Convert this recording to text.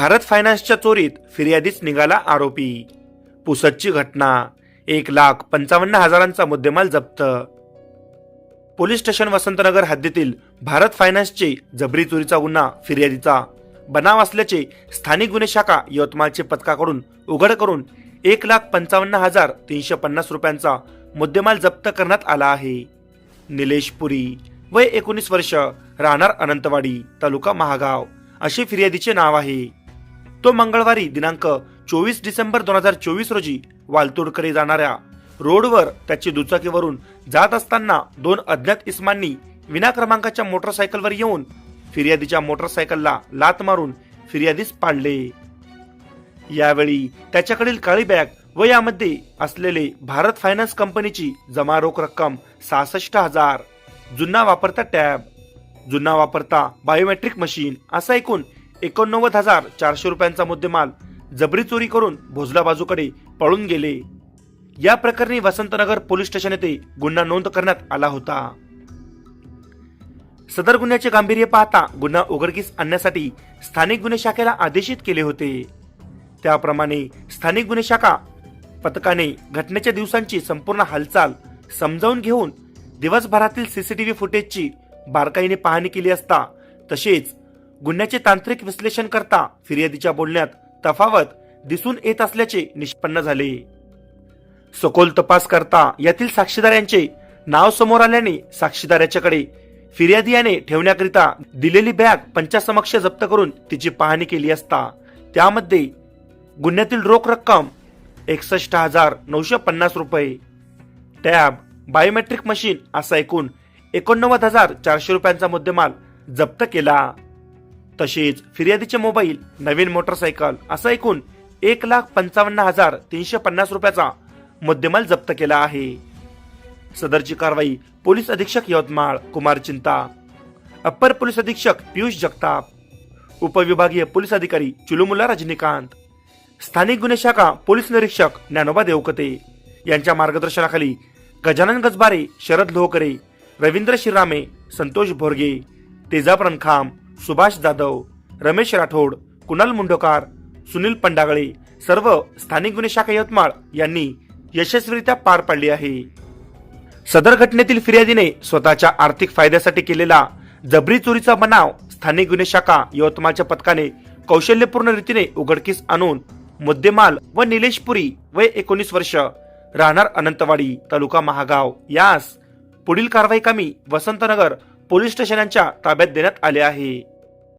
भारत फायनान्सच्या चोरीत फिर्यादीच निघाला आरोपी. पुसदची घटना. एक लाख पंचावन्न हजारांचा मुद्देमाल जप्त. पोलीस स्टेशन वसंतनगर हद्दीतील भारत फायनान्सचे जबरी चोरीचा गुन्हा फिर्यादीचा. बनाव असल्याचे स्थानिक गुन्हे शाखा यवतमाळचे पथकाकडून उघड करून एक लाख पंचावन्न हजार तीनशे पन्नास रुपयांचा मुद्देमाल जप्त करण्यात आला आहे. निलेश पुरी वय एकोणीस वर्ष राहणार अनंतवाडी तालुका महागाव. असे फिर्यादीचे नाव आहे. तो मंगळवारी दिनांक चोवीस डिसेंबर दोन हजार चोवीस रोजी वालतोडकडे जाणाऱ्या रोडवर त्याची दुचाकीवरून जात असताना दोन अज्ञात इस्मांनी विना क्रमांकाच्या मोटरसायकलवर येऊन फिर्यादीच्या मोटरसायकलला लात मारून फिर्यादीस पाडले. यावेळी त्याच्याकडील काळी बॅग व यामध्ये असलेले भारत फायनान्स कंपनीची जमा रोख रक्कम सहासष्ट हजार. जुन्ना वापरता टॅब जुन्ना वापरता बायोमेट्रिक मशीन असा एकूण एकोणनव्वद हजार चारशे रुपयांचा मुद्देमाल जबरी चोरी करून भोजला बाजूकडे पळून गेले. या प्रकरणी वसंतनगर पोलीस स्टेशन येथे गुन्हा नोंद करण्यात आला होता. सदर गुन्ह्याचे गांभीर्य पाहता गुन्हा उघडकीस आणण्यासाठी स्थानिक गुन्हे शाखेला आदेशित केले होते. त्याप्रमाणे स्थानिक गुन्हे शाखा पथकाने घटनेच्या दिवसांची संपूर्ण हालचाल समजावून घेऊन दिवसभरातील सीसीटीव्ही फुटेजची बारकाईने पाहणी केली असता तसेच गुन्ह्याचे तांत्रिक विश्लेषण करता फिर्यादीच्या बोलण्यात तफावत दिसून येत असल्याचे निष्पन्न झाले. सखोल तपास करता यातील साक्षीदार यांचे नाव समोर आल्याने साक्षीदार याच्याकडे फिर्यादी याने ठेवण्याकरिता दिलेली बॅग पंचासमक्ष जप्त करून तिची पाहणी केली असता त्यामध्ये गुन्ह्यातील रोख रक्कम एकसष्ट हजार नऊशे पन्नास रुपये टॅब बायोमेट्रिक मशीन असा एकूण एकोणनव्वद हजार चारशे रुपयांचा मुद्देमाल जप्त केला. तसेच फिर्यादीचे मोबाईल नवीन मोटरसायकल असं एकूण एक लाख पंचावन्न हजार तीनशे पन्नास रुपयाचा मुद्देमाल जप्त केला आहे. सदरची कारवाई पोलीस अधीक्षक यवतमाळ कुमार चिंता. अप्पर पोलीस अधीक्षक पियुष जगताप. उपविभागीय पोलीस अधिकारी चुलुमुला रजनीकांत. स्थानिक गुन्हे शाखा पोलीस निरीक्षक ज्ञानोबा देवकते. यांच्या मार्गदर्शनाखाली गजानन गजबारे शरद लोहकरे रवींद्र शिरामे संतोष भोरगे तेजाब रणखाम सुभाष जाधव रमेश राठोड कुणाल मुंडोकार सुनील पंडागळे सर्व स्थानिक गुन्हे शाखा यवतमाळ यांनी यशस्वीरित्या पार पाडली आहे. सदर घटनेतील फिर्यादीने स्वतःच्या आर्थिक फायद्यासाठी केलेला जबरी चोरीचा बनाव स्थानिक गुन्हे शाखा यवतमाळच्या पथकाने कौशल्यपूर्ण रीतीने उघडकीस आणून मुद्देमाल व निलेश पुरी वय एकोणीस वर्ष राहणार अनंतवाडी तालुका महागाव. यास पुढील कारवाई कामी वसंतनगर पोलीस स्टेशनांच्या ताब्यात देण्यात आले आहे.